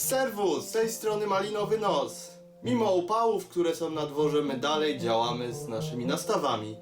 Serwus, z tej strony Malinowy Nos. Mimo upałów, które są na dworze, my dalej działamy z naszymi nastawami.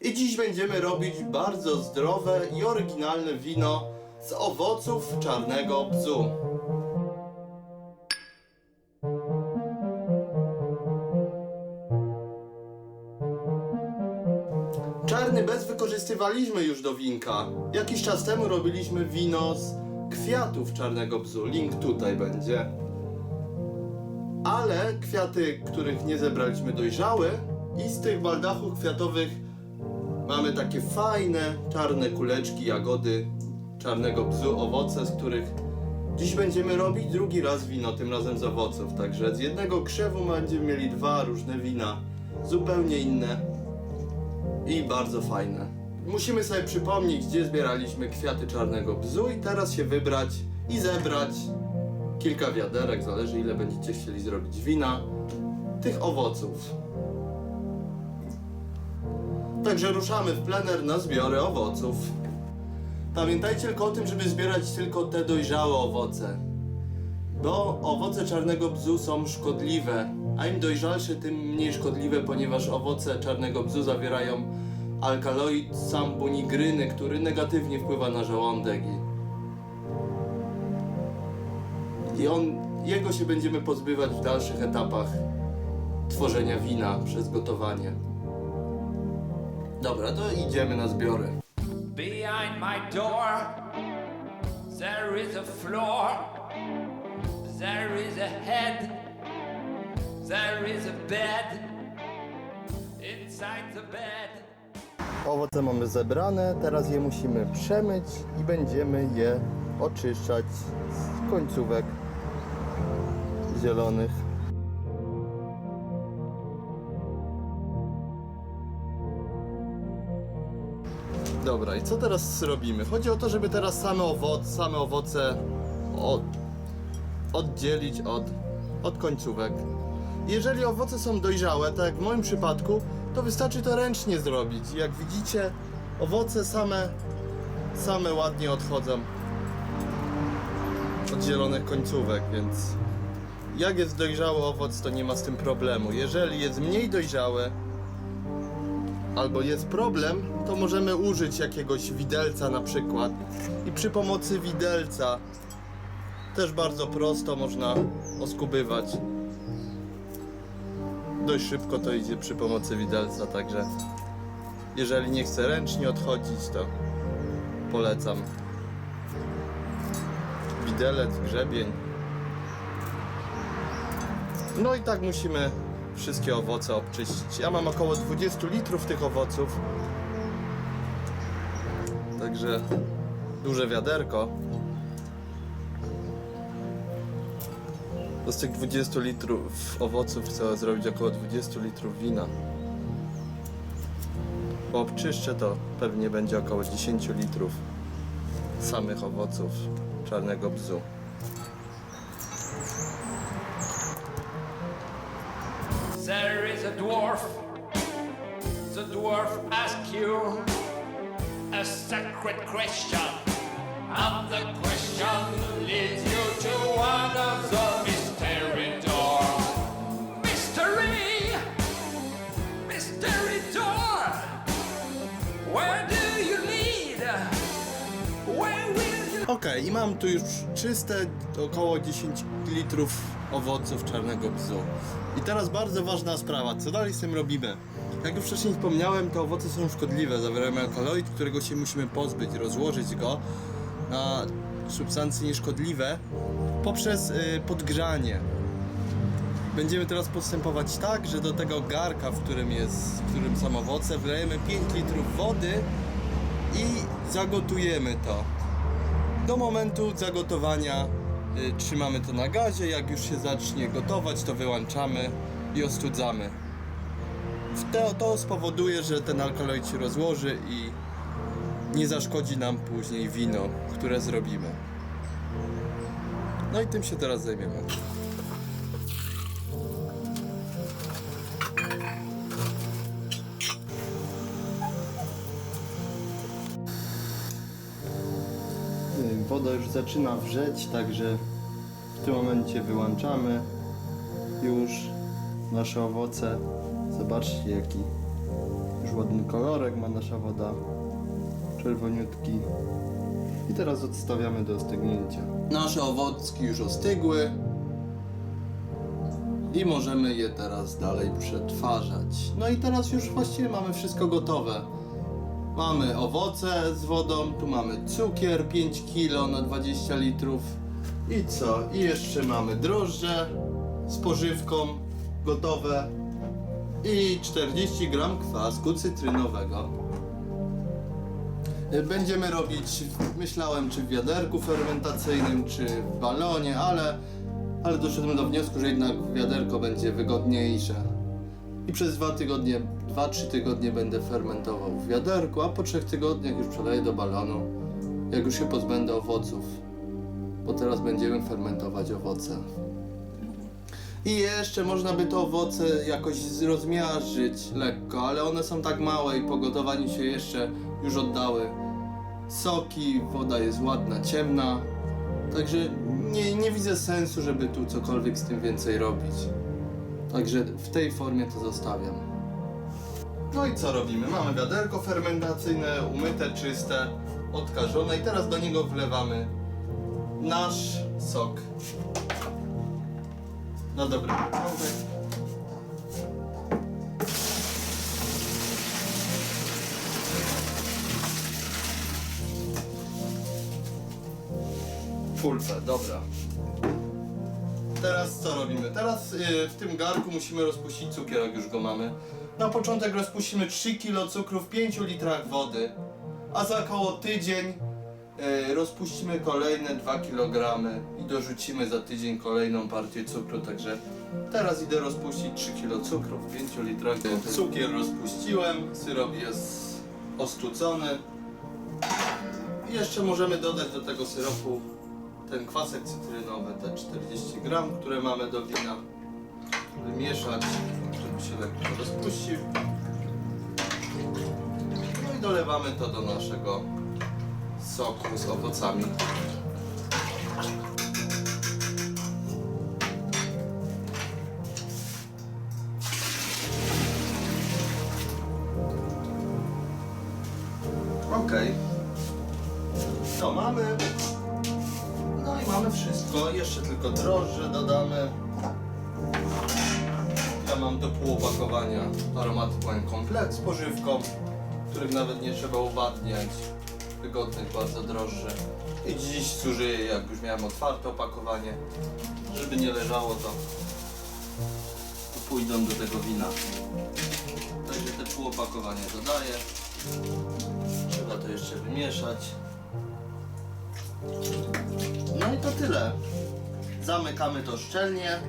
I dziś będziemy robić bardzo zdrowe i oryginalne wino z owoców czarnego bzu. Czarny bez wykorzystywaliśmy już do winka. Jakiś czas temu robiliśmy wino z kwiatów czarnego bzu. Link tutaj będzie. Ale kwiaty, których nie zebraliśmy dojrzały i z tych baldachów kwiatowych mamy takie fajne czarne kuleczki, jagody czarnego bzu, owoce, z których dziś będziemy robić drugi raz wino, tym razem z owoców. Także z jednego krzewu będziemy mieli dwa różne wina, zupełnie inne i bardzo fajne. Musimy sobie przypomnieć, gdzie zbieraliśmy kwiaty czarnego bzu i teraz się wybrać i zebrać kilka wiaderek, zależy ile będziecie chcieli zrobić wina, tych owoców. Także ruszamy w plener na zbiory owoców. Pamiętajcie tylko o tym, żeby zbierać tylko te dojrzałe owoce. Bo owoce czarnego bzu są szkodliwe, a im dojrzalsze, tym mniej szkodliwe, ponieważ owoce czarnego bzu zawierają alkaloid sambunigryny, który negatywnie wpływa na żołądek i, i on, jego się będziemy pozbywać w dalszych etapach tworzenia wina przez gotowanie. Dobra, to idziemy na zbiory. Behind my door, there is a floor, there is a head, there is a bed. Inside the bed, Owoce mamy zebrane, teraz je musimy przemyć i będziemy je oczyszczać z końcówek zielonych. Dobra, i co teraz robimy? Chodzi o to, żeby teraz same owoce, same owoce od, oddzielić od, od końcówek. Jeżeli owoce są dojrzałe, tak jak w moim przypadku, to wystarczy to ręcznie zrobić. Jak widzicie, owoce same, same ładnie odchodzą od zielonych końcówek, więc jak jest dojrzały owoc, to nie ma z tym problemu. Jeżeli jest mniej dojrzały, albo jest problem, to możemy użyć jakiegoś widelca na przykład. I przy pomocy widelca też bardzo prosto można oskubywać dość szybko to idzie przy pomocy widelca, także jeżeli nie chce ręcznie odchodzić, to polecam widelec, grzebień. No i tak musimy wszystkie owoce obczyścić. Ja mam około 20 litrów tych owoców, także duże wiaderko. To z tych 20 litrów owoców chcę zrobić około 20 litrów wina. Po obczyszczę to pewnie będzie około 10 litrów samych owoców czarnego bzu. there is a dwarf. The dwarf asks you a sacred question, and the question i mam tu już czyste około 10 litrów owoców czarnego bzu. I teraz bardzo ważna sprawa, co dalej z tym robimy? Jak już wcześniej wspomniałem, te owoce są szkodliwe, zawierają alkaloid, którego się musimy pozbyć, rozłożyć go na substancje nieszkodliwe poprzez y, podgrzanie. Będziemy teraz postępować tak, że do tego garka, w którym jest, w którym są owoce, wlejemy 5 litrów wody i zagotujemy to. Do momentu zagotowania y, trzymamy to na gazie. Jak już się zacznie gotować, to wyłączamy i ostudzamy. To, to spowoduje, że ten alkaloid się rozłoży i nie zaszkodzi nam później wino, które zrobimy. No i tym się teraz zajmiemy. Woda już zaczyna wrzeć, także w tym momencie wyłączamy już nasze owoce. Zobaczcie jaki już ładny kolorek ma nasza woda. Czerwoniutki. I teraz odstawiamy do ostygnięcia. Nasze owocki już ostygły. I możemy je teraz dalej przetwarzać. No i teraz już właściwie mamy wszystko gotowe. Mamy owoce z wodą, tu mamy cukier 5 kg na 20 litrów. I co? I jeszcze mamy drożdże z pożywką gotowe i 40 gram kwasku cytrynowego. Będziemy robić, myślałem czy w wiaderku fermentacyjnym, czy w balonie, ale, ale doszedłem do wniosku, że jednak wiaderko będzie wygodniejsze. I przez dwa tygodnie, dwa, trzy tygodnie będę fermentował w wiaderku, a po trzech tygodniach już przeleję do balonu, jak już się pozbędę owoców. Bo teraz będziemy fermentować owoce. I jeszcze można by to owoce jakoś rozmiażdżyć lekko, ale one są tak małe i po gotowaniu się jeszcze już oddały soki, woda jest ładna, ciemna. Także nie, nie widzę sensu, żeby tu cokolwiek z tym więcej robić. Także w tej formie to zostawiam. No i co robimy? Mamy wiaderko fermentacyjne, umyte, czyste, odkażone i teraz do niego wlewamy nasz sok. Na dobry początek. Pulpę, dobra. Teraz co robimy? Teraz y, w tym garku musimy rozpuścić cukier, jak już go mamy. Na początek rozpuścimy 3 kg cukru w 5 litrach wody, a za około tydzień y, rozpuścimy kolejne 2 kg i dorzucimy za tydzień kolejną partię cukru, także teraz idę rozpuścić 3 kg cukru w 5 litrach wody. Cukier rozpuściłem, syrop jest ostucony. I jeszcze możemy dodać do tego syropu ten kwasek cytrynowy, te 40 gram, które mamy do wina, wymieszać, się lekko rozpuścił. No i dolewamy to do naszego soku z owocami. Okej. To mamy. No i mamy wszystko. Jeszcze tylko drożdże Do półopakowania aromaty Wine komplet z pożywką, których nawet nie trzeba uwadniać. Wygodnych bardzo drożdże. I dziś zużyję, jak już miałem otwarte opakowanie, żeby nie leżało to, to pójdą do tego wina. Także te półopakowanie dodaję. Trzeba to jeszcze wymieszać. No i to tyle. Zamykamy to szczelnie.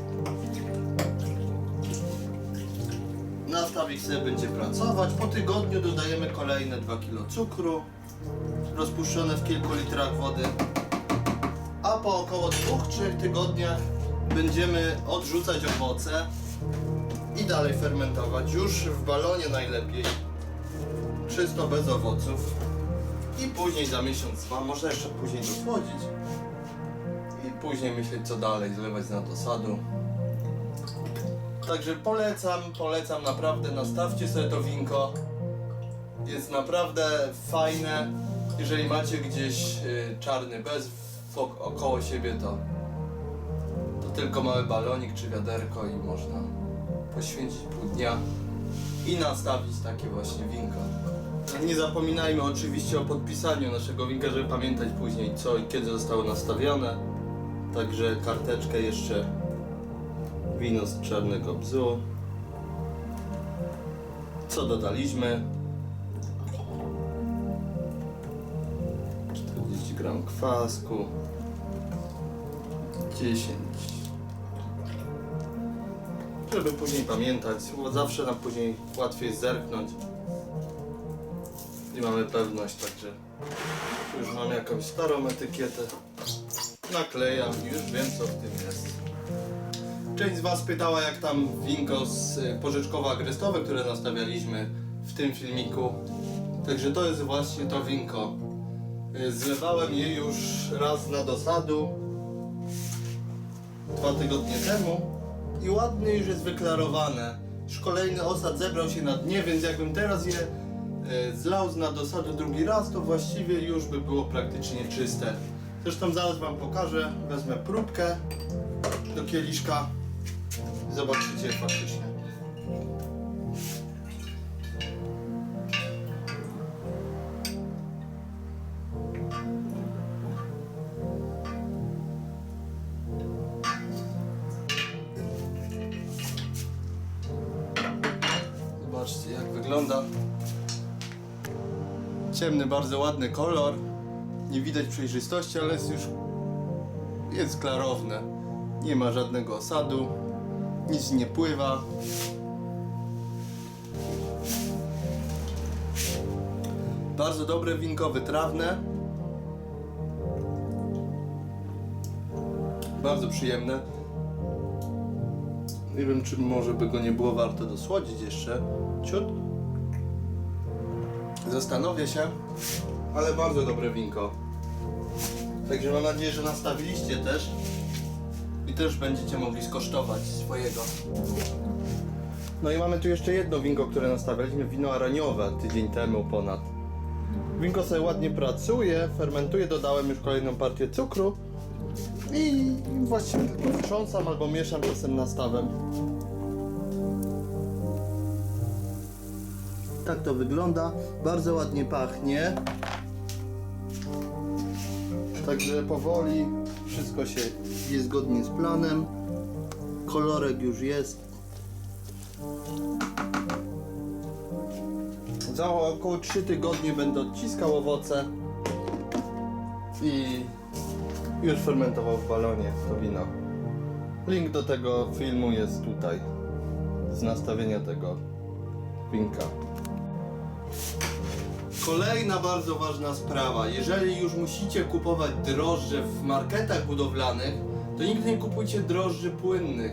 Nastawik sobie będzie pracować. Po tygodniu dodajemy kolejne 2 kg cukru rozpuszczone w kilku litrach wody. A po około 2-3 tygodniach będziemy odrzucać owoce i dalej fermentować. Już w balonie najlepiej. Czysto bez owoców. I później za miesiąc, dwa, można jeszcze później dosłodzić. I później myśleć co dalej, zlewać na to sadu. Także polecam, polecam naprawdę, nastawcie sobie to winko. Jest naprawdę fajne. Jeżeli macie gdzieś y, czarny bez około siebie, to, to tylko mały balonik czy wiaderko i można poświęcić pół dnia i nastawić takie właśnie winko. Nie zapominajmy oczywiście o podpisaniu naszego winka, żeby pamiętać później co i kiedy zostało nastawione. Także karteczkę jeszcze wino z czarnego bzu. Co dodaliśmy? 40 gram kwasku. 10 żeby później pamiętać, bo zawsze nam później łatwiej zerknąć i mamy pewność, także już mam jakąś starą etykietę, naklejam i już wiem co w tym jest. Część z Was pytała jak tam winko z y, pożyczkowo-agrestowe, które nastawialiśmy w tym filmiku. Także to jest właśnie to winko. Y, Zlewałem je już raz na dosadu. dwa tygodnie temu i ładnie już jest wyklarowane. Już kolejny osad zebrał się na dnie, więc jakbym teraz je e, zlał z nadosadu drugi raz, to właściwie już by było praktycznie czyste. Zresztą zaraz wam pokażę, wezmę próbkę do kieliszka zobaczycie faktycznie. Zobaczcie jak wygląda. Ciemny, bardzo ładny kolor. Nie widać przejrzystości, ale jest już jest klarowne. Nie ma żadnego osadu. Nic nie pływa. Bardzo dobre winko wytrawne. Bardzo przyjemne. Nie wiem, czy może by go nie było warto dosłodzić jeszcze. Ciut. Zastanowię się, ale bardzo dobre winko. Także mam nadzieję, że nastawiliście też i też będziecie mogli skosztować swojego. No i mamy tu jeszcze jedno winko, które nastawialiśmy, wino araniowe tydzień temu ponad. Winko sobie ładnie pracuje, fermentuje, dodałem już kolejną partię cukru i właściwie tylko wstrząsam albo mieszam czasem nastawem. Tak to wygląda, bardzo ładnie pachnie. Także powoli wszystko się jest zgodnie z planem. Kolorek już jest. Za około 3 tygodnie będę odciskał owoce i już fermentował w balonie to wino. Link do tego filmu jest tutaj z nastawienia tego winka. Kolejna bardzo ważna sprawa. Jeżeli już musicie kupować drożdże w marketach budowlanych, to nigdy nie kupujcie drożdży płynnych.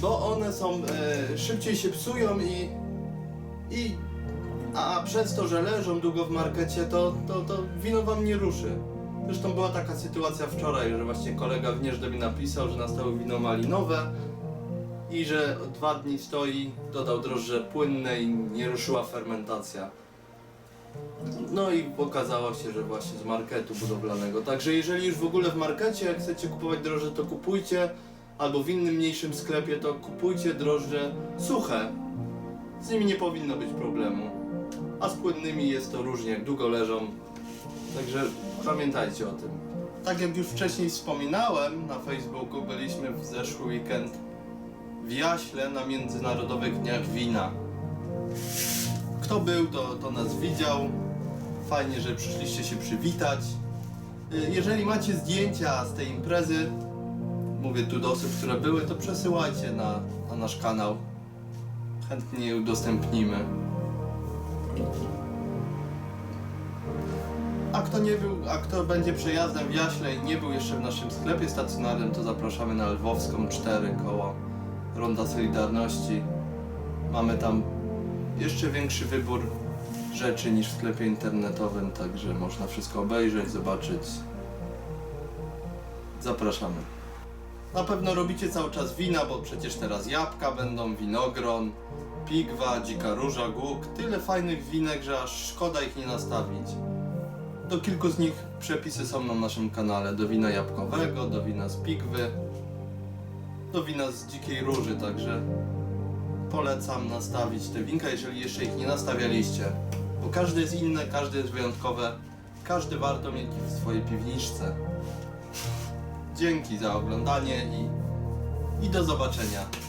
Bo one są e, szybciej się psują i, i a przez to, że leżą długo w markecie, to, to, to wino wam nie ruszy. Zresztą była taka sytuacja wczoraj, że właśnie kolega w mi napisał, że nastało wino malinowe i że dwa dni stoi, dodał drożdże płynne i nie ruszyła fermentacja. No i okazało się, że właśnie z marketu budowlanego. Także jeżeli już w ogóle w markecie, chcecie kupować drożdże, to kupujcie, albo w innym mniejszym sklepie, to kupujcie drożdże suche. Z nimi nie powinno być problemu. A z płynnymi jest to różnie, jak długo leżą. Także pamiętajcie o tym. Tak jak już wcześniej wspominałem, na Facebooku byliśmy w zeszły weekend w Jaśle na Międzynarodowych Dniach Wina. Kto był, to, to nas widział. Fajnie, że przyszliście się przywitać. Y, Jeżeli macie zdjęcia z tej imprezy, mówię tu do osób, które były, to przesyłajcie na, na nasz kanał. Chętnie je udostępnimy. A kto nie był, a kto będzie przejazdem w Jaśle i nie był jeszcze w naszym sklepie stacjonarnym, to zapraszamy na Lwowską 4 koło Ronda Solidarności. Mamy tam jeszcze większy wybór rzeczy niż w sklepie internetowym, także można wszystko obejrzeć, zobaczyć. Zapraszamy. Na pewno robicie cały czas wina, bo przecież teraz jabłka będą, winogron, pigwa, dzika róża, głuk. Tyle fajnych winek, że aż szkoda ich nie nastawić. Do kilku z nich przepisy są na naszym kanale. Do wina jabłkowego, do wina z pigwy, do wina z dzikiej róży, także polecam nastawić te winka, jeżeli jeszcze ich nie nastawialiście. Bo każde jest inne, każde jest wyjątkowe, każdy warto mieć w swojej piwniczce. Dzięki za oglądanie i, i do zobaczenia.